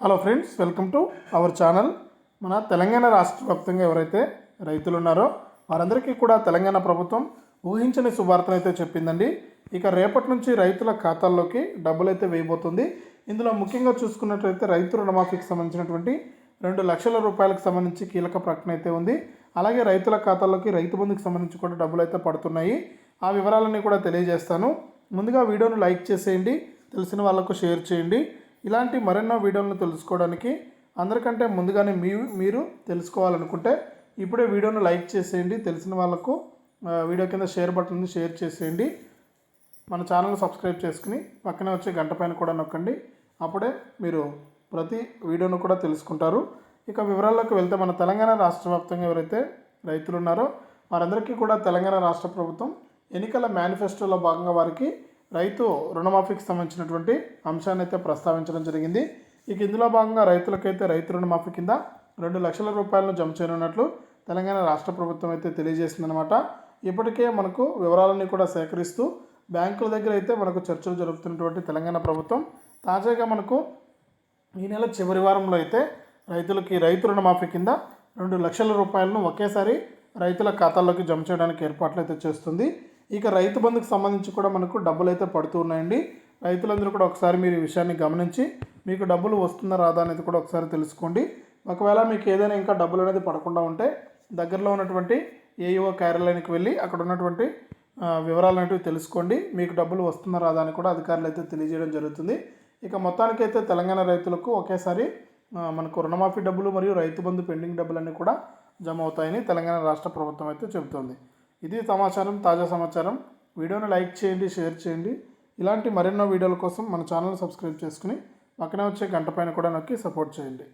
Hello friends welcome to our channel మన తెలంగాణ రాష్ట్ర వ్యాప్తంగా ఎవరైతే రైతులు ఉన్నారో వారందరికీ కూడా తెలంగాణ ప్రభుత్వం ఊహించని శుభార్తను అయితే చెప్పిందండి. ఇక రేపటి నుంచి రైతుల ఖాతాల్లోకి డబ్బులు అయితే వేయబోతుంది. ఇందులో ముఖ్యంగా చూసుకున్నట్లయితే రైతు రుణమాఫీకి సంబంధించినటువంటి రెండు లక్షల రూపాయలకు సంబంధించి కీలక ప్రకటన అయితే ఉంది. అలాగే రైతుల ఖాతాల్లోకి రైతు బంధుకి సంబంధించి కూడా డబ్బులు అయితే పడుతున్నాయి. ఆ వివరాలన్నీ కూడా తెలియజేస్తాను. ముందుగా వీడియోను లైక్ చేసేయండి. తెలిసిన వాళ్ళకు షేర్ చేయండి. ఇలాంటి మరెన్నో వీడియోలను తెలుసుకోవడానికి అందరికంటే ముందుగానే మీ మీరు తెలుసుకోవాలనుకుంటే ఇప్పుడే వీడియోను లైక్ చేసేయండి. తెలిసిన వాళ్ళకు వీడియో కింద షేర్ బటన్ ఉంది షేర్ చేసేయండి. మన ఛానల్ సబ్స్క్రైబ్ చేసుకుని పక్కనే వచ్చే గంట పైన కూడా నొక్కండి. అప్పుడే మీరు ప్రతి వీడియోను కూడా తెలుసుకుంటారు. ఇక వివరాల్లోకి వెళ్తే మన తెలంగాణ రాష్ట్ర వ్యాప్తంగా ఎవరైతే రైతులు ఉన్నారో వారందరికీ కూడా తెలంగాణ రాష్ట్ర ప్రభుత్వం ఎన్నికల మేనిఫెస్టోలో భాగంగా వారికి రైతు రుణమాఫీకి సంబంధించినటువంటి అంశాన్ని అయితే ప్రస్తావించడం జరిగింది. ఇక ఇందులో భాగంగా రైతులకైతే రైతు రుణమాఫీ కింద రెండు లక్షల రూపాయలను జమ చేయనున్నట్లు తెలంగాణ రాష్ట్ర ప్రభుత్వం అయితే తెలియజేసిందనమాట ఇప్పటికే మనకు వివరాలన్నీ కూడా సేకరిస్తూ బ్యాంకుల దగ్గర అయితే మనకు చర్చలు జరుపుతున్నటువంటి తెలంగాణ ప్రభుత్వం. తాజాగా మనకు ఈ నెల చివరి వారంలో అయితే రైతులకి రైతు రుణమాఫీ కింద రెండు లక్షల రూపాయలను ఒకేసారి రైతుల ఖాతాల్లోకి జమ చేయడానికి ఏర్పాట్లు అయితే చేస్తుంది. ఇక రైతు బంధుకు సంబంధించి కూడా మనకు డబ్బులు అయితే పడుతూ ఉన్నాయండి. రైతులందరూ కూడా ఒకసారి మీరు ఈ విషయాన్ని గమనించి మీకు డబ్బులు వస్తుందా రాదా అనేది కూడా ఒకసారి తెలుసుకోండి. ఒకవేళ మీకు ఏదైనా ఇంకా డబ్బులు అనేది పడకుండా ఉంటే దగ్గరలో ఉన్నటువంటి ఏఈఓ కార్యాలయానికి వెళ్ళి అక్కడ ఉన్నటువంటి వివరాలు అనేవి తెలుసుకోండి. మీకు డబ్బులు వస్తుందా రాదా అని కూడా అధికారులు అయితే తెలియజేయడం జరుగుతుంది. ఇక మొత్తానికైతే తెలంగాణ రైతులకు ఒకేసారి మనకు రుణమాఫీ డబ్బులు మరియు రైతు బంధు పెండింగ్ డబ్బులన్నీ కూడా జమ అవుతాయని తెలంగాణ రాష్ట్ర ప్రభుత్వం అయితే చెబుతోంది. ఇది సమాచారం తాజా సమాచారం. వీడియోని లైక్ చేయండి షేర్ చేయండి. ఇలాంటి మరెన్నో వీడియోల కోసం మన ఛానల్ సబ్స్క్రైబ్ చేసుకుని పక్కనే వచ్చే గంట పైన కూడా నొక్కి సపోర్ట్ చేయండి.